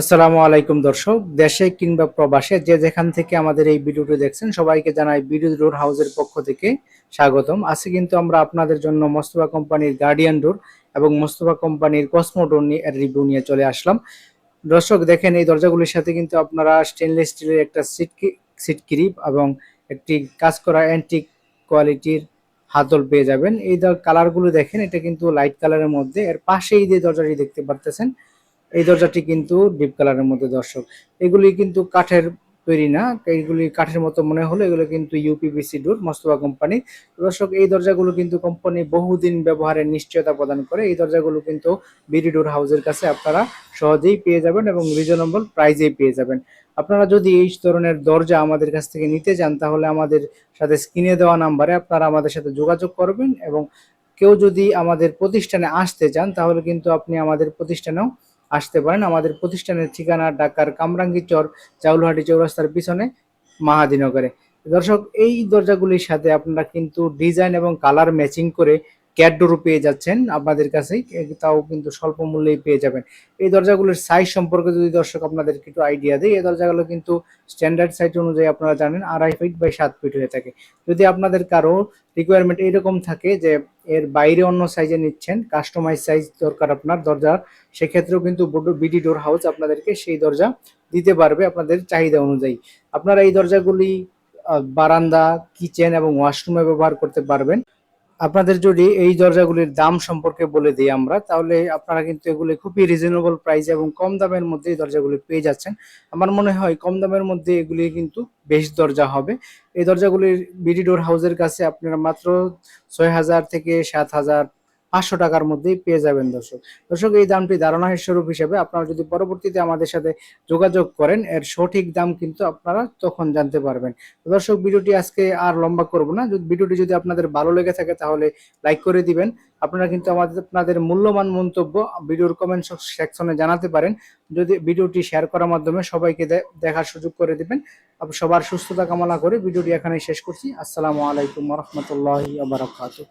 আসসালামু আলাইকুম দর্শক, দেশে কিংবা প্রবাসে যে যেখান থেকে আমাদের এই ভিডিওটি দেখছেন, সবাইকে জানাই বিদ্যুৎ ডোর হাউসের পক্ষ থেকে স্বাগতম। আজকে কিন্তু আমরা আপনাদের জন্য মোস্তফা কোম্পানির গার্ডিয়ান ডোর এবং মোস্তফা কোম্পানির কসমো ডোর নিয়ে রিভিউ নিয়ে চলে আসলাম। দর্শক, দেখেন এই দরজাগুলির সাথে কিন্তু আপনারা স্টেনলেস স্টিলের একটা সিট সিট ক্রিপ এবং একটি কাজ করা অ্যান্টিক কোয়ালিটির হাতল পেয়ে যাবেন। এই কালারগুলো দেখেন, এটা কিন্তু লাইট কালারের মধ্যে। এর পাশেই যে দরজাটি দেখতে পারতেছেন এই দরজাটি কিন্তু ডিপ কালারের মধ্যে দর্শক। এগুলি কিন্তু কাঠের তৈরি না এইগুলি কাঠের মতো মনে হলো, এগুলো কিন্তু ইউপিবিসি ডোর মস্তবা কোম্পানি। দর্শক, এই দরজাগুলো কিন্তু কোম্পানি বহুদিন ব্যবহারের নিশ্চয়তা প্রদান করে। এই দরজাগুলো কিন্তু বিডি ডোর হাউসের কাছে আপনারা সহজেই পেয়ে যাবেন এবং রিজনেবল প্রাইজেই পেয়ে যাবেন। আপনারা যদি এই ধরনের দরজা আমাদের কাছ থেকে নিতে চান, তাহলে আমাদের সাথে স্ক্রিনে দেওয়া নাম্বারে আপনারা আমাদের সাথে যোগাযোগ করবেন এবং কেউ যদি আমাদের প্রতিষ্ঠানে আসতে চান, তাহলে কিন্তু আপনি আমাদের প্রতিষ্ঠানেও আসতে পারেন। আমাদের প্রতিষ্ঠানের ঠিকানা ঢাকার কামরাঙ্গি চর, চাউলহাটি চৌরাস্তার পিছনে মাহাদিনগরে। দর্শক, এই দরজাগুলির সাথে আপনারা কিন্তু ডিজাইন এবং কালার ম্যাচিং করে ক্যাডডোরও পেয়ে যাচ্ছেন আপনাদের কাছেই তাও কিন্তু স্বল্প মূল্যেই পেয়ে যাবেন। এই দরজাগুলোর সাইজ সম্পর্কে যদি দর্শক আপনাদেরকে একটু আইডিয়া দেয়, এই দরজাগুলো কিন্তু স্ট্যান্ডার্ড সাইজ অনুযায়ী আপনারা জানেন, আড়াই ফিট বাই সাত ফিট হয়ে থাকে। যদি আপনাদের কারও রিকোয়ারমেন্ট এরকম থাকে যে এর বাইরে অন্য সাইজে নিচ্ছেন কাস্টমাইজ সাইজ দরকার আপনার দরজার সেক্ষেত্রেও কিন্তু বিডি ডোর হাউস আপনাদেরকে সেই দরজা দিতে পারবে আপনাদের চাহিদা অনুযায়ী। আপনারা এই দরজাগুলি বারান্দা কিচেন এবং ওয়াশরুমে ব্যবহার করতে পারবেন। আপনাদের যদি এই দরজাগুলির দাম সম্পর্কে বলে দিই আমরা, তাহলে আপনারা কিন্তু এগুলি খুবই রিজনেবল প্রাইস এবং কম দামের মধ্যে এই দরজাগুলি পেয়ে যাচ্ছেন। আমার মনে হয় কম দামের মধ্যে এগুলি কিন্তু বেশ দরজা হবে। এই দরজাগুলির বিডি ডোর হাউসের কাছে আপনারা মাত্র ছয় হাজার থেকে সাত হাজার পাঁচশো টাকার মধ্যেই পেয়ে যাবেন দর্শক। দর্শক, এই দামটি ধারণা স্বরূপ হিসেবে আপনারা যদি পরবর্তীতে আমাদের সাথে যোগাযোগ করেন, এর সঠিক দাম কিন্তু আপনারা তখন জানতে পারবেন। দর্শক, ভিডিওটি আজকে আর লম্বা করব না। যদি ভিডিওটি যদি আপনাদের ভালো লেগে থাকে তাহলে লাইক করে দিবেন। আপনারা কিন্তু আমাদের আপনাদের মূল্যবান মন্তব্য ভিডিওর কমেন্ট সেকশনে জানাতে পারেন। যদি ভিডিওটি শেয়ার করার মাধ্যমে সবাইকে দেখার সুযোগ করে দিবেন। সবার সুস্থতা কামনা করে ভিডিওটি এখানে শেষ করছি। আসসালামু আলাইকুম রহমতুল্লাহ বারাকাতুহ।